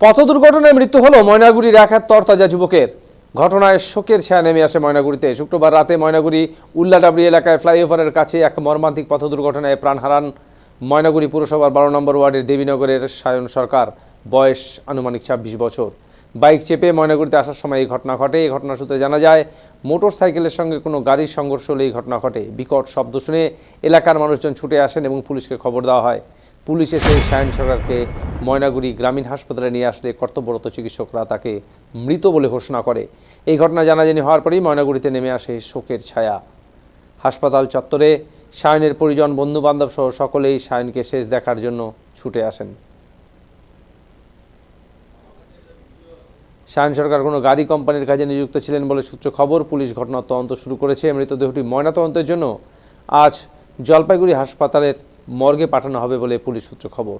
পথ দুর্ঘটনায় মৃত্যু হলো ময়নাগুড়ির এক তরতাজা যুবকের। ঘটনায় শোকের ছায়া নেমে আসে ময়নাগুড়িতে। শুক্রবার রাতে ময়নাগুড়ি উল্লাডাবরি এলাকায় ফ্লাইওভারের কাছে এক মর্মান্তিক পথ দুর্ঘটনায় প্রাণ হারান ময়নাগুড়ি পুরসভার বারো নম্বর ওয়ার্ডের দেবীনগরের সায়ন সরকার, বয়স আনুমানিক ছাব্বিশ বছর। বাইক চেপে ময়নাগুড়িতে আসার সময় এই ঘটনা ঘটে। এই ঘটনা সূত্রে জানা যায় মোটর সাইকেলের সঙ্গে কোনো গাড়ির সংঘর্ষ হলে এই ঘটনা ঘটে। বিকট শব্দ শুনে এলাকার মানুষজন ছুটে আসেন এবং পুলিশকে খবর দেওয়া হয়। পুলিশ এসে সায়ন সরকারকে ময়নাগুড়ি গ্রামীণ হাসপাতালে নিয়ে আসলে কর্তব্যরত চিকিৎসকরা তাকে মৃত বলে ঘোষণা করে। এই ঘটনা জানাজানি হওয়ার পরেই ময়নাগুড়িতে নেমে আসে শোকের ছায়া। হাসপাতাল চত্বরে সায়নের পরিজন, বন্ধুবান্ধব সহ সকলেই সায়নকে শেষ দেখার জন্য ছুটে আসেন। সায়ন সরকার কোনো গাড়ি কোম্পানির কাজে নিযুক্ত ছিলেন বলে সূত্র খবর, পুলিশ ঘটনার তদন্ত শুরু করেছে। মৃতদেহটি ময়নাতদন্তের জন্য আজ জলপাইগুড়ি হাসপাতালের মর্গে পাঠানো হবে বলে পুলিশ সূত্রে খবর।